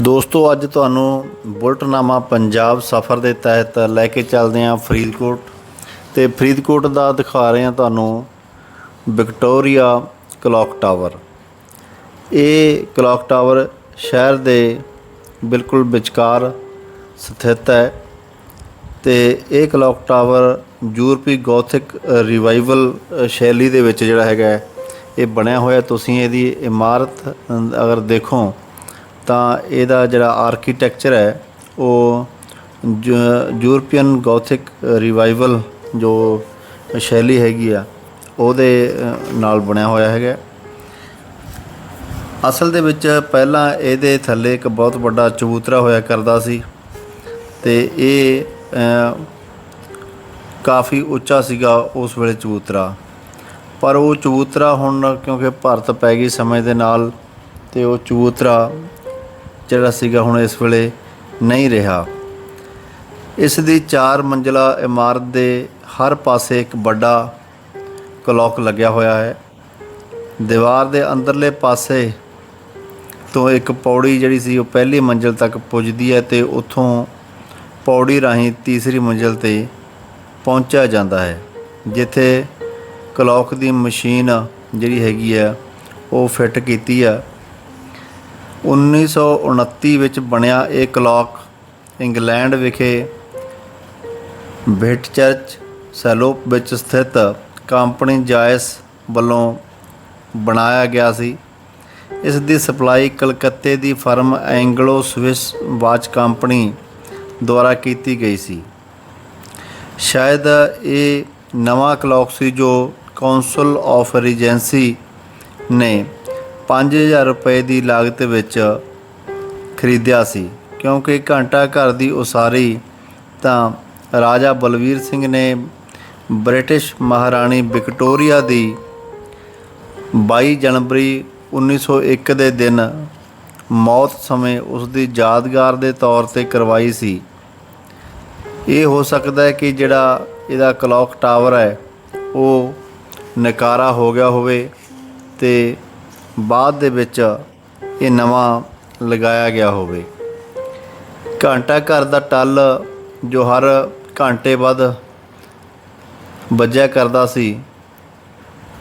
ਦੋਸਤੋ, ਅੱਜ ਤੁਹਾਨੂੰ ਬੁਲਟਨਾਮਾ ਪੰਜਾਬ ਸਫ਼ਰ ਦੇ ਤਹਿਤ ਲੈ ਕੇ ਚੱਲਦੇ ਹਾਂ ਫਰੀਦਕੋਟ ਤੇ ਫਰੀਦਕੋਟ ਦਾ ਦਿਖਾ ਰਹੇ ਹਾਂ ਤੁਹਾਨੂੰ ਵਿਕਟੋਰੀਆ ਕਲੌਕ ਟਾਵਰ। ਇਹ ਕਲੌਕ ਟਾਵਰ ਸ਼ਹਿਰ ਦੇ ਬਿਲਕੁਲ ਵਿਚਕਾਰ ਸਥਿਤ ਹੈ ਤੇ ਇਹ ਕਲੌਕ ਟਾਵਰ ਯੂਰਪੀ ਗੋਥਿਕ ਰਿਵਾਈਵਲ ਸ਼ੈਲੀ ਦੇ ਵਿੱਚ ਜਿਹੜਾ ਹੈਗਾ ਇਹ ਬਣਿਆ ਹੋਇਆ ਤੁਸੀਂ ਇਹਦੀ ਇਮਾਰਤ ਅਗਰ ਦੇਖੋ ਤਾਂ ਇਹਦਾ ਜਿਹੜਾ ਆਰਕੀਟੈਕਚਰ ਹੈ, ਉਹ ਜ- ਯੂਰਪੀਅਨ ਗੋਥਿਕ ਰਿਵਾਈਵਲ ਜੋ ਸ਼ੈਲੀ ਹੈਗੀ ਆ, ਉਹਦੇ ਨਾਲ ਬਣਿਆ ਹੋਇਆ ਹੈਗਾ। ਅਸਲ ਦੇ ਵਿੱਚ ਪਹਿਲਾਂ ਇਹਦੇ ਥੱਲੇ ਇੱਕ ਬਹੁਤ ਵੱਡਾ ਚਬੂਤਰਾ ਹੋਇਆ ਕਰਦਾ ਸੀ ਤੇ ਇਹ ਕਾਫੀ ਉੱਚਾ ਸੀਗਾ ਉਸ ਵੇਲੇ ਚਬੂਤਰਾ। ਪਰ ਉਹ ਚਬੂਤਰਾ ਹੁਣ ਕਿਉਂਕਿ ਭਾਰਤ ਪੈ ਗਈ ਸਮੇਂ ਦੇ ਨਾਲ ਤੇ ਉਹ ਚਬੂਤਰਾ ਜਿਹੜਾ ਸੀਗਾ ਹੁਣ ਇਸ ਵੇਲੇ ਨਹੀਂ ਰਿਹਾ। ਇਸ ਦੀ 4 ਮੰਜ਼ਲਾ ਇਮਾਰਤ ਦੇ ਹਰ ਪਾਸੇ ਇੱਕ ਵੱਡਾ ਕਲੌਕ ਲੱਗਿਆ ਹੋਇਆ ਹੈ। ਦੀਵਾਰ ਦੇ ਅੰਦਰਲੇ ਪਾਸੇ ਤੋਂ ਇੱਕ ਪੌੜੀ ਜਿਹੜੀ ਸੀ ਉਹ ਪਹਿਲੀ ਮੰਜ਼ਲ ਤੱਕ ਪੁੱਜਦੀ ਹੈ ਤੇ ਉੱਥੋਂ ਪੌੜੀ ਰਾਹੀਂ ਤੀਸਰੀ ਮੰਜ਼ਲ ਤੇ ਪਹੁੰਚਿਆ ਜਾਂਦਾ ਹੈ। ਜਿੱਥੇ ਕਲੌਕ ਦੀ ਮਸ਼ੀਨ ਜਿਹੜੀ ਹੈਗੀ ਆ ਉਹ ਫਿੱਟ ਕੀਤੀ ਆ 1929 ਵਿੱਚ ਬਣਿਆ ਇਹ ਕਲੌਕ ਇੰਗਲੈਂਡ ਵਿਖੇ ਬਿਟ ਚਰਚ ਸੈਲੋਪ ਵਿੱਚ ਸਥਿਤ ਕੰਪਨੀ ਜਾਇਸ ਵੱਲੋਂ ਬਣਾਇਆ ਗਿਆ ਸੀ। ਇਸ ਦੀ ਸਪਲਾਈ ਕਲਕੱਤੇ ਦੀ firm Anglo Swiss watch company ਦੁਆਰਾ ਕੀਤੀ ਗਈ ਸੀ। ਸ਼ਾਇਦ ਇਹ ਨਵਾਂ ਕਲੌਕ ਸੀ ਜੋ ਕਾਉਂਸਲ ਆਫ ਰੀਜੈਂਸੀ ਨੇ 5000 ਰੁਪਏ ਦੀ ਲਾਗਤ ਵਿੱਚ ਖਰੀਦਿਆ ਸੀ। ਕਿਉਂਕਿ ਘੰਟਾ ਘਰ ਦੀ ਉਸਾਰੀ ਤਾਂ ਰਾਜਾ ਬਲਵੀਰ ਸਿੰਘ ਨੇ ਬ੍ਰਿਟਿਸ਼ ਮਹਾਰਾਣੀ ਵਿਕਟੋਰੀਆ ਦੀ 22 ਜਨਵਰੀ 1901 ਦੇ ਦਿਨ ਮੌਤ ਸਮੇਂ ਉਸ ਦੀ ਯਾਦਗਾਰ ਦੇ ਤੌਰ ਤੇ ਕਰਵਾਈ ਸੀ। ਇਹ ਹੋ ਸਕਦਾ ਹੈ ਕਿ ਜਿਹੜਾ ਇਹਦਾ ਕਲੌਕ ਟਾਵਰ ਹੈ, ਉਹ ਨਕਾਰਾ ਹੋ ਗਿਆ ਹੋਵੇ ਤੇ ਬਾਅਦ ਦੇ ਵਿੱਚ ਇਹ ਨਵਾਂ ਲਗਾਇਆ ਗਿਆ ਹੋਵੇ। ਘੰਟਾ ਘਰ ਦਾ ਟੱਲ ਜੋ ਹਰ ਘੰਟੇ ਬਾਅਦ ਵੱਜਿਆ ਕਰਦਾ ਸੀ,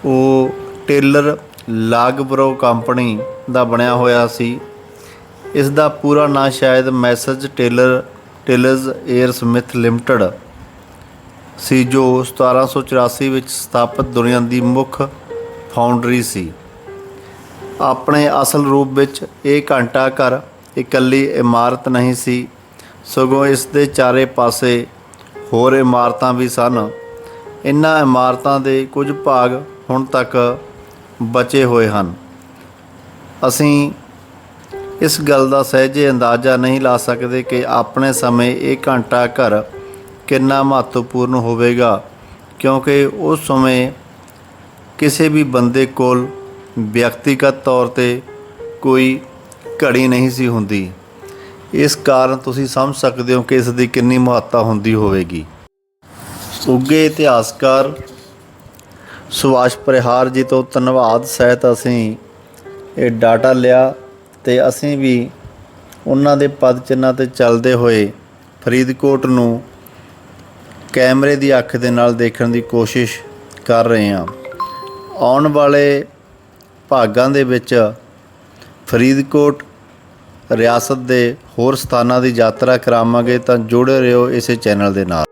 ਉਹ ਟੇਲਰ ਲਾਗਬਰੋ ਕੰਪਨੀ ਦਾ ਬਣਿਆ ਹੋਇਆ ਸੀ। ਇਸ ਦਾ ਪੂਰਾ ਨਾਂ ਸ਼ਾਇਦ ਮੈਸੇਜ ਟੇਲਰ, ਟੇਲਰਜ਼ 에ਅਰ ਸਮਿਥ ਲਿਮਟਿਡ ਸੀ, ਜੋ 1784 ਵਿੱਚ ਸਥਾਪਿਤ ਦੁਨੀਆ ਦੀ ਮੁੱਖ ਫਾਊਂਡਰੀ ਸੀ। ਆਪਣੇ ਅਸਲ ਰੂਪ ਵਿੱਚ ਇਹ ਘੰਟਾ ਘਰ ਇਕੱਲੀ ਇਮਾਰਤ ਨਹੀਂ ਸੀ, ਸਗੋਂ ਇਸ ਦੇ ਚਾਰੇ ਪਾਸੇ ਹੋਰ ਇਮਾਰਤਾਂ ਵੀ ਸਨ। ਇਨ੍ਹਾਂ ਇਮਾਰਤਾਂ ਦੇ ਕੁਝ ਭਾਗ ਹੁਣ ਤੱਕ ਬਚੇ ਹੋਏ ਹਨ। ਅਸੀਂ ਇਸ ਗੱਲ ਦਾ ਸਹਿਜੇ ਅੰਦਾਜ਼ਾ ਨਹੀਂ ਲਾ ਸਕਦੇ ਕਿ ਆਪਣੇ ਸਮੇਂ ਇਹ ਘੰਟਾ ਘਰ ਕਿੰਨਾ ਮਹੱਤਵਪੂਰਨ ਹੋਵੇਗਾ, ਕਿਉਂਕਿ ਉਸ ਸਮੇਂ ਕਿਸੇ ਵੀ ਬੰਦੇ ਕੋਲ ਵਿਅਕਤੀਗਤ ਤੌਰ ਤੇ ਕੋਈ ਘੜੀ ਨਹੀਂ ਸੀ ਹੁੰਦੀ। ਇਸ ਕਾਰਨ ਤੁਸੀਂ ਸਮਝ ਸਕਦੇ ਹੋ ਕਿ ਇਸ ਦੀ ਕਿੰਨੀ ਮਹੱਤਤਾ ਹੁੰਦੀ ਹੋਵੇਗੀ। ਉੱਗੇ ਇਤਿਹਾਸਕਾਰ ਸੁਭਾਸ਼ ਪਰਿਹਾਰ ਜੀ ਤੋਂ ਧੰਨਵਾਦ ਸਹਿਤ ਅਸੀਂ ਇਹ ਡਾਟਾ ਲਿਆ ਤੇ ਅਸੀਂ ਵੀ ਉਹਨਾਂ ਦੇ ਪਦ ਚਿੰਨਾਂ ਤੇ ਚੱਲਦੇ ਹੋਏ ਫਰੀਦਕੋਟ ਨੂੰ ਕੈਮਰੇ ਦੀ ਅੱਖ ਦੇ ਨਾਲ ਦੇਖਣ ਦੀ ਕੋਸ਼ਿਸ਼ ਕਰ ਰਹੇ ਹਾਂ। ਆਉਣ ਵਾਲੇ ਭਾਗਾਂ ਦੇ ਵਿੱਚ ਫਰੀਦਕੋਟ ਰਿਆਸਤ ਦੇ ਹੋਰ ਸਥਾਨਾਂ ਦੀ ਯਾਤਰਾ ਕਰਾਵਾਂਗੇ ਤਾਂ ਜੁੜੇ ਰਹੋ ਇਸੇ ਚੈਨਲ ਦੇ ਨਾਲ।